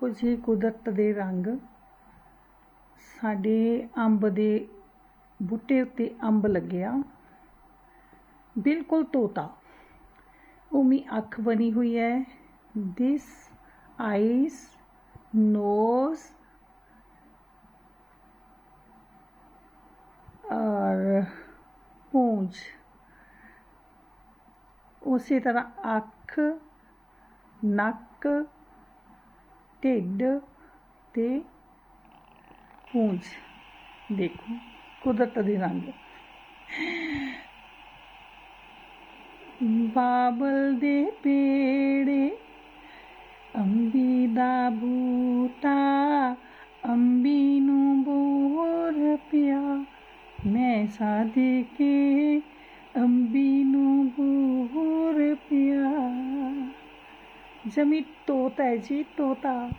ਕੁਝ ਹੀ ਕੁਦਰਤ ਦੇ ਰੰਗ। ਸਾਡੇ ਅੰਬ ਦੇ ਬੂਟੇ ਉੱਤੇ ਅੰਬ ਲੱਗਿਆ। ਬਿਲਕੁਲ ਤੋਤਾ। ਉਮੀ ਅੱਖ ਬਣੀ ਹੋਈ ਹੈ। ਦਿਸ ਆਈਸ ਨੋਜ਼ ਔਰ ਪੂੰਝ ਉਸੇ ਤਰ੍ਹਾਂ ਅੱਖ, ਨੱਕ ਢਿੱਡ ਤੇ ਪੂੰਛ। ਦੇਖੋ, ਕੁਦਰਤ ਦੇ ਰੰਗ। ਬਾਬਲ ਦੇ ਪੇੜੇ, ਅੰਬੀ ਦਾ ਬੂਟਾ, ਅੰਬੀ ਨੂੰ ਬੋਰ ਪਿਆ। ਮੈਂ ਸਾਦੇ ਕੇ ਅੰਬੀ ਨੂੰ ਬੋਰ ਪਿਆ ਜਮੀ ਤੋਤਾ ਹੈ ਜੀ ਤੋਤਾ